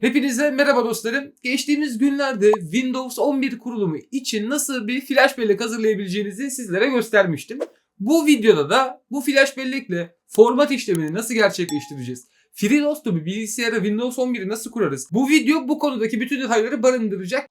Hepinize merhaba dostlarım. Geçtiğimiz günlerde Windows 11 kurulumu için nasıl bir flash bellek hazırlayabileceğinizi sizlere göstermiştim. Bu videoda da bu flash bellekle format işlemini nasıl gerçekleştireceğiz? FreeDOS'lu bir bilgisayara Windows 11'i nasıl kurarız? Bu video bu konudaki bütün detayları barındıracak.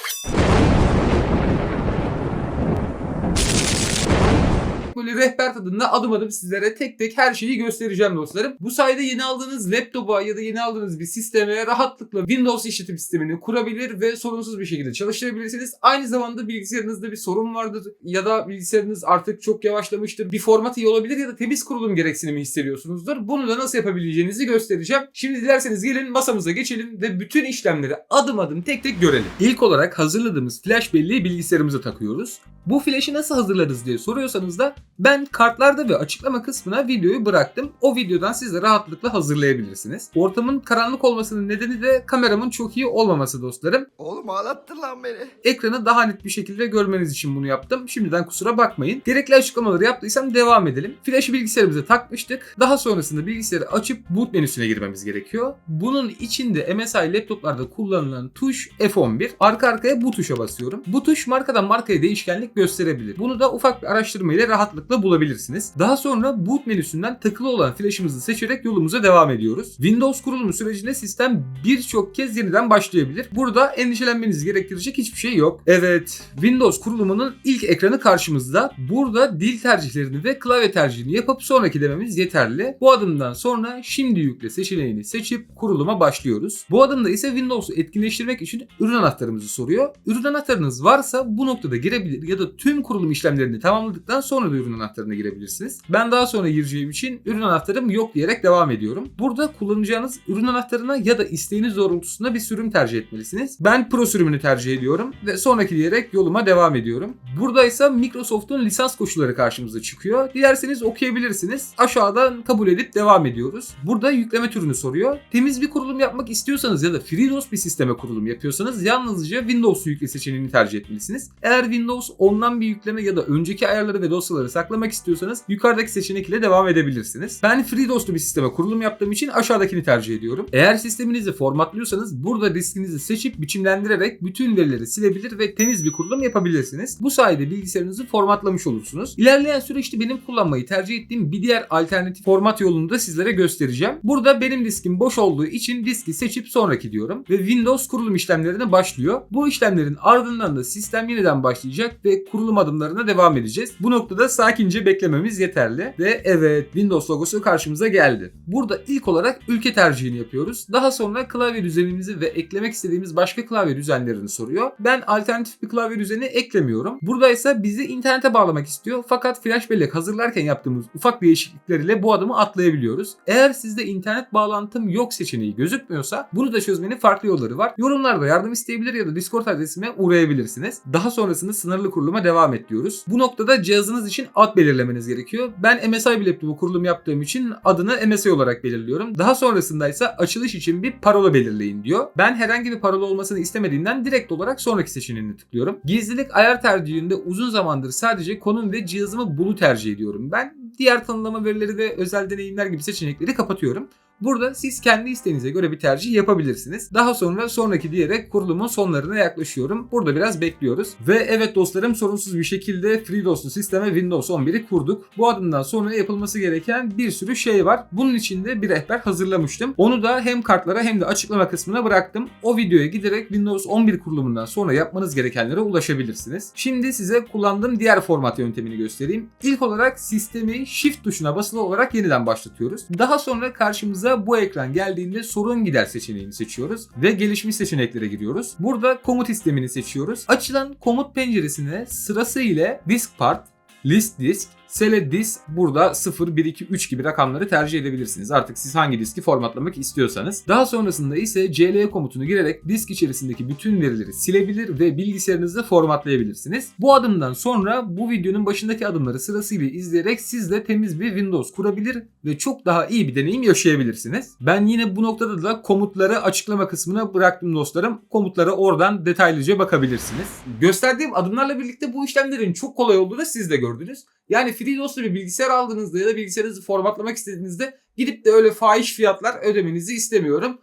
Böyle rehber tadında adım adım sizlere tek tek her şeyi göstereceğim dostlarım. Bu sayede yeni aldığınız laptopa ya da yeni aldığınız bir sisteme rahatlıkla Windows işletim sistemini kurabilir ve sorunsuz bir şekilde çalıştırabilirsiniz. Aynı zamanda bilgisayarınızda bir sorun vardır ya da bilgisayarınız artık çok yavaşlamıştır. Bir format iyi olabilir ya da temiz kurulum gereksinimi hissediyorsunuzdur. Bunu da nasıl yapabileceğinizi göstereceğim. Şimdi dilerseniz gelin masamıza geçelim ve bütün işlemleri adım adım tek tek görelim. İlk olarak hazırladığımız flash belleği bilgisayarımıza takıyoruz. Bu flash'i nasıl hazırlarız diye soruyorsanız da ben kartlarda ve açıklama kısmına videoyu bıraktım. O videodan siz de rahatlıkla hazırlayabilirsiniz. Ortamın karanlık olmasının nedeni de kameramın çok iyi olmaması dostlarım. Oğlum ağlattın lan beni. Ekranı daha net bir şekilde görmeniz için bunu yaptım. Şimdiden kusura bakmayın. Gerekli açıklamaları yaptıysam devam edelim. Flash'ı bilgisayarımıza takmıştık. Daha sonrasında bilgisayarı açıp boot menüsüne girmemiz gerekiyor. Bunun içinde MSI laptoplarda kullanılan tuş F11. Arka arkaya bu tuşa basıyorum. Bu tuş markadan markaya değişkenlik gösterebilir. Bunu da ufak bir araştırma ile rahatlıkla bulabilirsiniz. Daha sonra boot menüsünden takılı olan flash'ımızı seçerek yolumuza devam ediyoruz. Windows kurulumu sürecinde sistem birçok kez yeniden başlayabilir. Burada endişelenmenizi gerektirecek hiçbir şey yok. Evet, Windows kurulumunun ilk ekranı karşımızda. Burada dil tercihlerini ve klavye tercihini yapıp sonraki dememiz yeterli. Bu adımdan sonra şimdi yükle seçeneğini seçip kuruluma başlıyoruz. Bu adımda ise Windows'u etkinleştirmek için ürün anahtarımızı soruyor. Ürün anahtarınız varsa bu noktada girebilir ya da tüm kurulum işlemlerini tamamladıktan sonra da ürün anahtarına girebilirsiniz. Ben daha sonra gireceğim için ürün anahtarım yok diyerek devam ediyorum. Burada kullanacağınız ürün anahtarına ya da isteğiniz doğrultusunda bir sürüm tercih etmelisiniz. Ben Pro sürümünü tercih ediyorum ve sonraki diyerek yoluma devam ediyorum. Burada ise Microsoft'un lisans koşulları karşımıza çıkıyor. Dilerseniz okuyabilirsiniz. Aşağıdan kabul edip devam ediyoruz. Burada yükleme türünü soruyor. Temiz bir kurulum yapmak istiyorsanız ya da FreeDOS bir sisteme kurulum yapıyorsanız yalnızca Windows'u yükle seçeneğini tercih etmelisiniz. Eğer Windows ondan bir yükleme ya da önceki ayarları ve dosyaları saklamak istiyorsanız yukarıdaki seçenek ile devam edebilirsiniz. Ben FreeDOS'lu bir sisteme kurulum yaptığım için aşağıdakini tercih ediyorum. Eğer sisteminizi formatlıyorsanız burada diskinizi seçip biçimlendirerek bütün verileri silebilir ve temiz bir kurulum yapabilirsiniz. Bu sayede bilgisayarınızı formatlamış olursunuz. İlerleyen süreçte benim kullanmayı tercih ettiğim bir diğer alternatif format yolunu da sizlere göstereceğim. Burada benim diskim boş olduğu için diski seçip sonraki diyorum ve Windows kurulum işlemlerine başlıyor. Bu işlemlerin ardından da sistem yeniden başlayacak ve kurulum adımlarına devam edeceğiz. Bu noktada sakince beklememiz yeterli ve evet Windows logosu karşımıza geldi. Burada ilk olarak ülke tercihini yapıyoruz. Daha sonra klavye düzenimizi ve eklemek istediğimiz başka klavye düzenlerini soruyor. Ben alternatif bir klavye düzeni eklemiyorum. Burada ise bizi internete bağlamak istiyor. Fakat flash bellek hazırlarken yaptığımız ufak değişiklikler ile bu adımı atlayabiliyoruz. Eğer sizde internet bağlantım yok seçeneği gözükmüyorsa bunu da çözmenin farklı yolları var. Yorumlarda yardım isteyebilir ya da Discord adresime uğrayabilirsiniz. Daha sonrasında sınırlı kuruluma devam et diyoruz. Bu noktada cihazınız için ad belirlemeniz gerekiyor. Ben MSI bir laptopu kurulum yaptığım için adını MSI olarak belirliyorum. Daha sonrasında ise açılış için bir parola belirleyin diyor. Ben herhangi bir parola olmasını istemediğinden direkt olarak sonraki seçeneğini tıklıyorum. Gizlilik ayar tercihinde uzun zamandır sadece konum ve cihazımı bulu tercih ediyorum. Ben diğer tanımlama verileri ve özel deneyimler gibi seçenekleri kapatıyorum. Burada siz kendi isteğinize göre bir tercih yapabilirsiniz. Daha sonra sonraki diyerek kurulumun sonlarına yaklaşıyorum. Burada biraz bekliyoruz. Ve evet dostlarım sorunsuz bir şekilde FreeDOS'lu sisteme Windows 11'i kurduk. Bu adımdan sonra yapılması gereken bir sürü şey var. Bunun için de bir rehber hazırlamıştım. Onu da hem kartlara hem de açıklama kısmına bıraktım. O videoya giderek Windows 11 kurulumundan sonra yapmanız gerekenlere ulaşabilirsiniz. Şimdi size kullandığım diğer format yöntemini göstereyim. İlk olarak sistemi Shift tuşuna basılı olarak yeniden başlatıyoruz. Daha sonra karşımıza bu ekran geldiğinde sorun gider seçeneğini seçiyoruz ve gelişmiş seçeneklere giriyoruz. Burada komut istemini seçiyoruz. Açılan komut penceresine sırasıyla disk part, list disk, Select disk burada 0, 1, 2, 3 gibi rakamları tercih edebilirsiniz. Artık siz hangi diski formatlamak istiyorsanız. Daha sonrasında ise CL komutunu girerek disk içerisindeki bütün verileri silebilir ve bilgisayarınızda formatlayabilirsiniz. Bu adımdan sonra bu videonun başındaki adımları sırasıyla izleyerek siz de temiz bir Windows kurabilir ve çok daha iyi bir deneyim yaşayabilirsiniz. Ben yine bu noktada da komutları açıklama kısmına bıraktım dostlarım. Komutlara oradan detaylıca bakabilirsiniz. Gösterdiğim adımlarla birlikte bu işlemlerin çok kolay olduğunu siz de gördünüz. Yani FreeDOS'lu bir bilgisayar aldığınızda ya da bilgisayarınızı formatlamak istediğinizde gidip de öyle fahiş fiyatlar ödemenizi istemiyorum.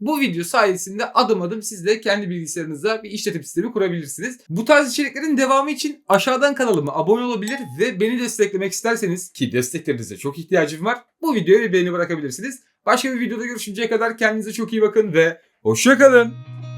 Bu video sayesinde adım adım siz de kendi bilgisayarınızda bir işletim sistemi kurabilirsiniz. Bu tarz içeriklerin devamı için aşağıdan kanalıma abone olabilir ve beni desteklemek isterseniz ki desteklerinize çok ihtiyacım var. Bu videoya bir beğeni bırakabilirsiniz. Başka bir videoda görüşünceye kadar kendinize çok iyi bakın ve hoşçakalın.